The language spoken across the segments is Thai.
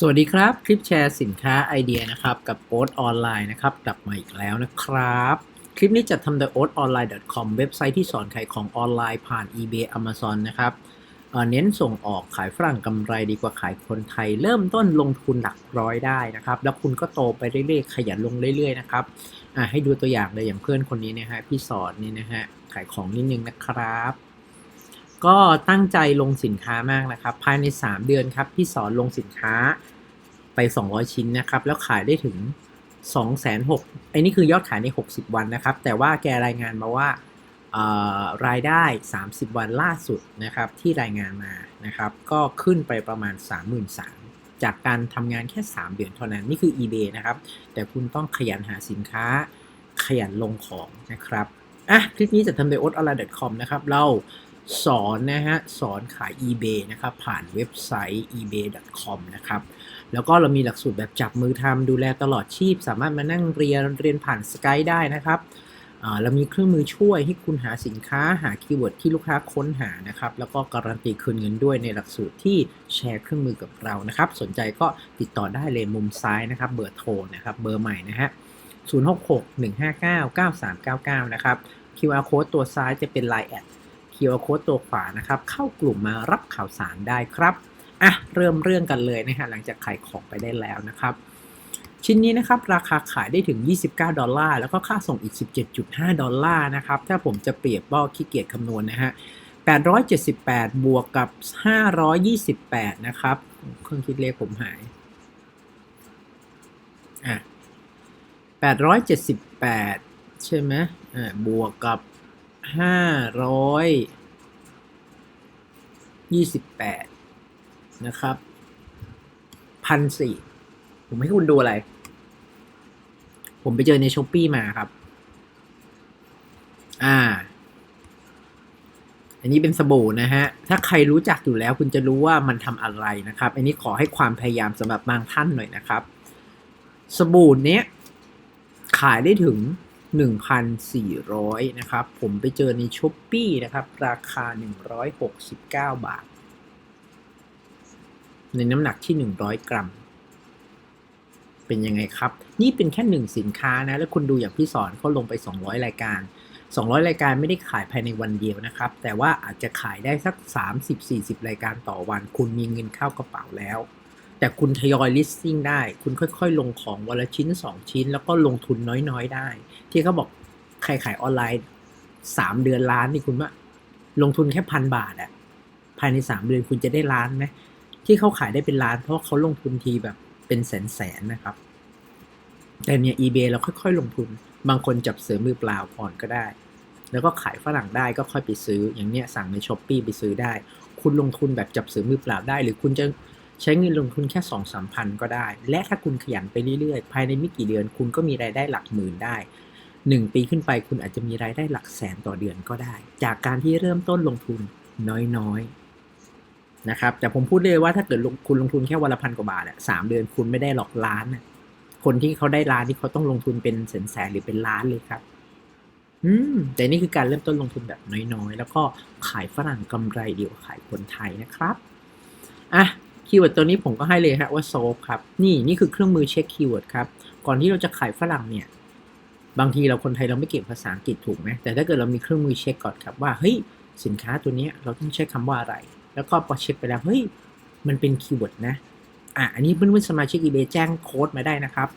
สวัสดีครับ คลิปแชร์สินค้าไอเดียนะครับกับโอ๊ตออนไลน์นะครับกลับมาอีกแล้วนะครับ คลิปนี้จัดทำโดย oatonline.com เว็บไซต์ที่สอนขายของออนไลน์ผ่าน eBay Amazon นะครับเเน้นส่งออกขายฝรั่งกำไรดีกว่าขายคนไทย เริ่มต้นลงทุนหลักร้อยได้นะครับ แล้วคุณก็โตไปเรื่อยๆ ขยันลงเรื่อยๆนะครับให้ดูตัวอย่างเลยอย่างเพื่อนคนนี้นะฮะพี่สอนนี่นะฮะขายของนิดนึงนะครับ ก็ตั้งใจลงสินค้ามากนะครับ ภายใน 3 เดือนครับ พี่สอนลงสินค้าไป 200 ชิ้นนะครับ แล้วขายได้ถึง 2 6 0 0 0ไอ้นี่คือยอดขายใน 60 วันนะครับ แต่ว่าแกรายงานมาว่ารายได้ 30 วันล่าสุดนะครับ ที่รายงานมานะครับ ก็ขึ้นไปประมาณ 33,000จากการทำงานแค่ 3 เดือนเท่านั้น นี่คือ eBay นะครับ แต่คุณต้องขยันหาสินค้า ขยันลงของนะครับอะคลิปนี้จะทำโดย o t a l a c o m นะครับ เรา สอนนะฮะสอนขาย eBay นะครับ ผ่านเว็บไซต์ ebay.com นะครับ แล้วก็เรามีหลักสูตรแบบจับมือทำดูแลตลอดชีพ สามารถมานั่งเรียนเรียนผ่านสกายได้นะครับเรามีเครื่องมือช่วยให้คุณหาสินค้าหาคีย์เวิร์ดที่ลูกค้าค้นหานะครับ แล้วก็การันตีคืนเงินด้วยในหลักสูตรที่แชร์เครื่องมือกับเรานะครับ สนใจก็ติดต่อได้เลยมุมซ้ายนะครับ เบอร์โทรนะครับเบอร์ใหม่นะฮะ066-159-9399 นะครับ QR code ตัวซ้ายจะเป็น Line แอด QR code ตัวขวานะครับ เข้ากลุ่มมารับข่าวสารได้ครับอะเริ่มเรื่องกันเลยนะฮะหลังจากขายของไปได้แล้วนะครับ ชิ้นนี้นะครับราคาขายได้ถึง 29 ดอลลาร์ แล้วก็ค่าส่งอีก 17.5 ดอลลาร์นะครับ ถ้าผมจะเปรียบก็ขี้เกียจคำนวณนะฮะ878 บวกกับ 528 นะครับ เครื่องคิดเลขผมหายอะ878 ใช่ไหมอ่าบวกกับ 528นะครับพันสี่ผมให้คุณดูอะไร ผมไปเจอในช้อปปีมาครับ อ่า อันนี้เป็นสบู่นะฮะ ถ้าใครรู้จักอยู่แล้วคุณจะรู้ว่ามันทำอะไรนะครับ อันนี้ขอให้ความพยายามสำหรับบางท่านหน่อยนะครับ สบู่เนี้ยขายได้ถึง 1,400 นะครับ ผมไปเจอในช้อปปีนะครับ ราคา 169 บาท ในน้ำหนักที่ 100 กรัม เป็นยังไงครับ นี่เป็นแค่หนึ่งสินค้านะ แล้วคุณดูอย่างพี่สอนเขาลงไป 200 รายการ 200 รายการไม่ได้ขายภายในวันเดียวนะครับ แต่ว่าอาจจะขายได้สัก 30-40 รายการต่อวัน คุณมีเงินเข้ากระเป๋าแล้ว แต่คุณทยอย listing ได้ คุณค่อยๆ ลงของวันละชิ้น 2 ชิ้น แล้วก็ลงทุนน้อยๆ ได้ ที่เขาบอกใครขายออนไลน์ 3 เดือนล้านนี่คุณว่า ลงทุนแค่พันบาทอะภายใน 3 เดือนคุณจะได้ล้านไหมที่เขาขายได้เป็นล้าน เพราะเขาลงทุนทีแบบเป็นแสนๆนะครับ แต่เนี่ย eBay เราค่อยๆ ลงทุน บางคนจับเสือมือเปล่าก่อนก็ได้ แล้วก็ขายฝรั่งได้ก็ค่อยไปซื้อ อย่างเนี้ยสั่งในช้อปปีไปซื้อได้ คุณลงทุนแบบจับเสือมือเปล่าได้ หรือคุณจะ ใช้เงินลงทุนแค่สองสามพันก็ได้ และถ้าคุณขยันไปเรื่อยๆ ภายในไม่กี่เดือน คุณก็มีรายได้หลักหมื่นได้หนึ่งปีขึ้นไปคุณอาจจะมีรายได้หลักแสนต่อเดือนก็ได้ จากการที่เริ่มต้นลงทุนน้อยๆนะครับ แต่ผมพูดเลยว่าถ้าเกิดคุณลงทุนแค่วันละพันกว่าบาทสามเดือนคุณไม่ได้หลอกล้านอะคนที่เขาได้ล้านที่เขาต้องลงทุนเป็นแสนหรือเป็นล้านเลยครับ อืม แต่นี่คือการเริ่มต้นลงทุนแบบน้อยๆ แล้วก็ขายฝรั่งกำไรเดียวขายคนไทยนะครับ อะ คีย์เวิร์ดตัวนี้ผมก็ให้เลยฮะว่าโซฟครับ นี่นี่คือเครื่องมือเช็คคีย์เวิร์ดครับ ก่อนที่เราจะขายฝรั่งเนี่ย บางทีเราคนไทยเราไม่เก่งภาษาอังกฤษถูกไหมแต่ถ้าเกิดเรามีเครื่องมือเช็คก่อนครับว่า เฮ้ย สินค้าตัวนี้เราต้องใช้คำว่าอะไร แล้วก็พอเช็คไปแล้ว เฮ้ย มันเป็นคีย์เวิร์ดนะ อะ อันนี้เพื่อนๆสมาชิก eBay แจ้งโค้ดมาได้นะครับ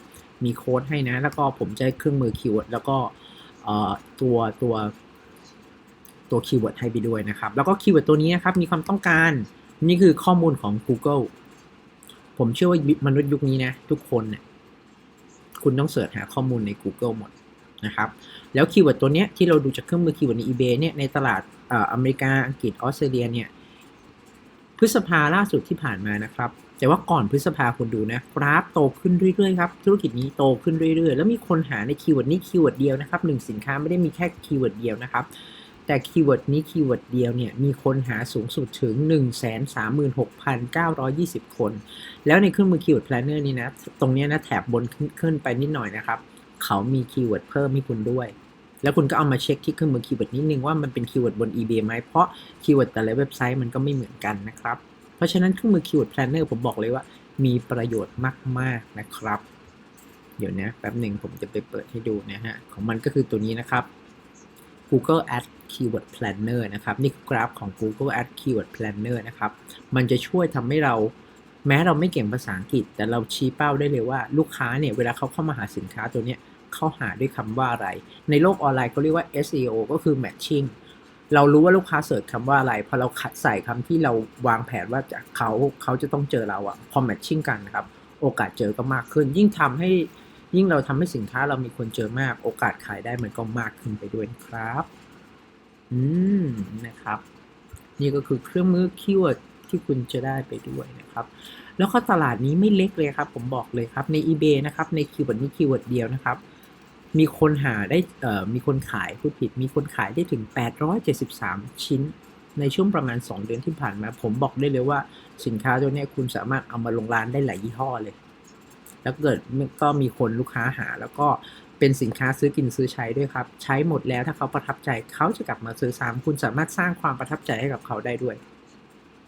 มีโค้ดให้นะ แล้วก็ผมจะให้เครื่องมือคีย์เวิร์ดแล้วก็เอ่อตัวตัวตัวคีย์เวิร์ดให้ไปด้วยนะครับ แล้วก็คีย์เวิร์ดตัวนี้นะครับ มีความต้องการ นี่คือข้อมูลของ Google ผมเชื่อว่ามนุษย์ยุคนี้นะ ทุกคนเนี่ยคุณต้องเสิร์ชหาข้อมูลใน Google หมดนะครับ แล้วคีย์เวิร์ดตัวเนี้ยที่เราดูจากเครื่องมือคีย์เวิร์ดใน eBay เนี่ยในตลาดเอ่ออเมริกาอังกฤษออสเตรเลียเนี่ยพฤษภาล่าสุดที่ผ่านมานะครับ แต่ว่าก่อนพฤษภาคุณดูนะกราฟโตขึ้นเรื่อยๆครับธุรกิจนี้โตขึ้นเรื่อยๆ แล้วมีคนหาในคีย์เวิร์ดนี้คีย์เวิร์ดเดียวนะครับหนึ่งสินค้าไม่ได้มีแค่คีย์เวิร์ดเดียวนะครับ แต่คีย์เวิร์ดนี้คีย์เวิร์ดเดียวเนี่ยมีคนหาสูงสุดถึง 136,920 คน แล้วในเครื่องมือคีย์เวิร์ดแพลนเนอร์นี้นะ ตรงนี้นะแถบบนขึ้นไปนิดหน่อยนะครับ เขามีคีย์เวิร์ดเพิ่มให้คุณด้วย แล้วคุณก็เอามาเช็คที่เครื่องมือคีย์เวิร์ดนิดนึงว่ามันเป็นคีย์เวิร์ดบน eBay ไหมเพราะคีย์เวิร์ดแต่ละเว็บไซต์มันก็ไม่เหมือนกันนะครับ เพราะฉะนั้นเครื่องมือ Keyword Planner ผมบอกเลยว่ามีประโยชน์มาก ๆ นะครับ เดี๋ยวนะแป๊บหนึ่งผมจะไปเปิดให้ดูนะฮะ ของมันก็คือตัวนี้นะครับ Google Ads Keyword Planner นะครับ นี่คือกราฟของ Google Ads Keyword Planner นะครับ มันจะช่วยทำให้เราแม้เราไม่เก่งภาษาอังกฤษ แต่เราชี้เป้าได้เลยว่าลูกค้าเนี่ย เวลาเขาเข้ามาหาสินค้าตัวเนี้ยเขาหาด้วยคำว่าอะไร ในโลกออนไลน์เขาเรียกว่า SEO ก็คือ matching เรารู้ว่าลูกค้าเสิร์ชคำว่าอะไร พอเราใส่คำที่เราวางแผนว่าจะเขาเขาจะต้องเจอเราอะพอ matching กันนะครับ โอกาสเจอก็มากขึ้น ยิ่งทำให้ ยิ่งเราทำให้สินค้าเรามีคนเจอมาก โอกาสขายได้มันก็มากขึ้นไปด้วยครับ อืมนะครับ นี่ก็คือเครื่องมือคีย์เวิร์ดที่คุณจะได้ไปด้วยนะครับ แล้วก็ตลาดนี้ไม่เล็กเลยครับ ผมบอกเลยครับใน eBay นะครับในคีย์เวิร์ดนี้คีย์เวิร์ดเดียวนะครับมีคนหาได้เอ่อมีคนขายผู้ผิด มีคนขายได้ถึง 873 ชิ้น ในช่วงประมาณ 2 เดือนที่ผ่านมา ผมบอกได้เลยว่าสินค้าตัวนี้คุณสามารถเอามาลงร้านได้หลายยี่ห้อเลย แล้วเกิดก็มีคนลูกค้าหา แล้วก็เป็นสินค้าซื้อกินซื้อใช้ด้วยครับ ใช้หมดแล้วถ้าเขาประทับใจเขาจะกลับมาซื้อซ้ำคุณสามารถสร้างความประทับใจให้กับเขาได้ด้วย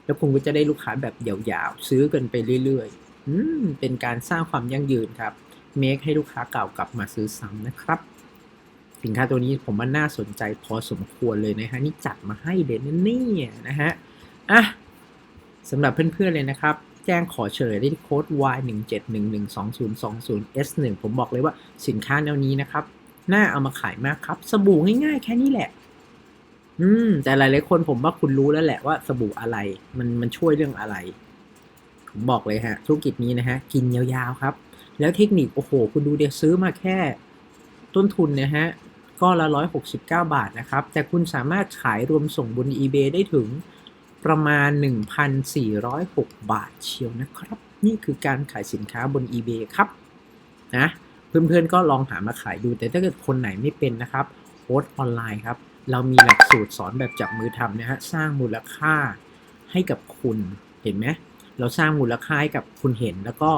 แล้วคุณก็จะได้ลูกค้าแบบยาวๆ ซื้อกันไปเรื่อยๆอืมเป็นการสร้างความยั่งยืนครับเมคให้ลูกค้าเก่ากลับมาซื้อซ้ำนะครับ สินค้าตัวนี้ผมว่าน่าสนใจพอสมควรเลยนะฮะนี่จัดมาให้เด่นนี่นะฮะอะสำหรับเพื่อนๆเลยนะครับ แจ้งขอเฉลยได้ที่โค้ด y 1 7 1 1 2 0 2 0 s 1ผมบอกเลยว่าสินค้าแนวนี้นะครับ น่าเอามาขายมากครับ สบู่ง่ายๆ แค่นี้แหละ อืม แต่หลายๆคนผมว่าคุณรู้แล้วแหละว่าสบู่อะไร มันมันช่วยเรื่องอะไร ผมบอกเลยฮะ ธุรกิจนี้นะฮะ กินยาวๆครับ แล้วเทคนิค โอ้โห คุณดูเดี๋ยวซื้อมาแค่ ต้นทุนนะฮะก็ละร้อยหกสิบเก้าบาทนะครับ แต่คุณสามารถขายรวมส่งบน eBay ได้ถึง ประมาณ 1,406 บาทเชียวนะครับ นี่คือการขายสินค้าบน eBay ครับนะเพื่อนๆก็ลองหามาขายดู แต่ถ้าเกิดคนไหนไม่เป็นนะครับโค้ดออนไลน์ครับ เรามีหลักสูตรสอนแบบจับมือทำนะฮะสร้างมูลค่าให้กับคุณเห็นไหมเราสร้างมูลค่าให้กับคุณเห็นแล้วก็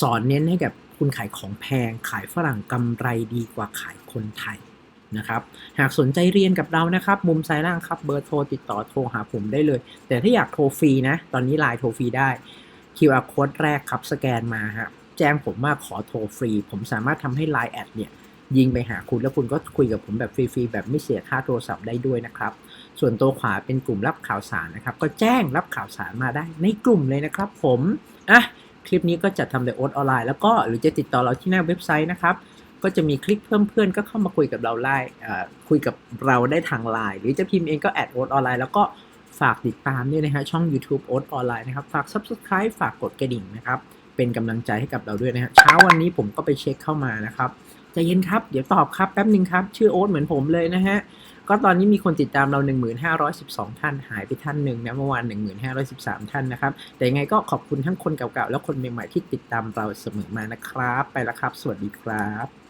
สอนเน้นให้กับคุณขายของแพง ขายฝรั่งกำไรดีกว่าขายคนไทย นะครับ หากสนใจเรียนกับเรานะครับ มุมซ้ายล่างครับเบอร์โทรติดต่อโทรหาผมได้เลย แต่ถ้าอยากโทรฟรีนะ ตอนนี้ไลน์โทรฟรีได้ QR code แรกครับ สแกนมาฮะแจ้งผมว่าขอโทรฟรี ผมสามารถทำให้ Line แอดเนี่ยยิงไปหาคุณแล้วคุณก็คุยกับผมแบบฟรีๆแบบไม่เสียค่าโทรศัพท์ได้ด้วยนะครับ ส่วนตัวขวาเป็นกลุ่มรับข่าวสารนะครับ ก็แจ้งรับข่าวสารมาได้ในกลุ่มเลยนะครับ ผมอะคลิปนี้ก็จัดทำโดยโอ๊ตออนไลน์แล้วก็หรือจะติดต่อเราที่หน้าเว็บไซต์นะครับ ก็จะมีคลิกเพิ่มเพื่อนก็เข้ามาคุยกับเราได้อ่คุยกับเราได้ทางไลน์หรือจะพิมพ์เองก็แอดโอ๊ตออนไลน์แล้วก็ฝากติดตามด้วยนะฮะช่อง YouTube โอ๊ตออนไลน์นะครับ ฝาก Subscribe ฝากกดกระดิ่งนะครับ เป็นกำลังใจให้กับเราด้วยนะฮะเช้าวันนี้ผมก็ไปเช็คเข้ามานะครับใจเย็นครับเดี๋ยวตอบครับแป๊บหนึ่งครับ ชื่อโอ๊ตเหมือนผมเลยนะฮะก็ตอนนี้มีคนติดตามเรา 1512 ท่านหายไปท่านหนึ่งนะเมื่อวาน 1513 ท่านนะครับ แต่ยังไงก็ขอบคุณทั้งคนเก่าๆ และคนใหม่ๆที่ติดตามเราเสมอมานะครับ ไปแล้วครับ สวัสดีครับ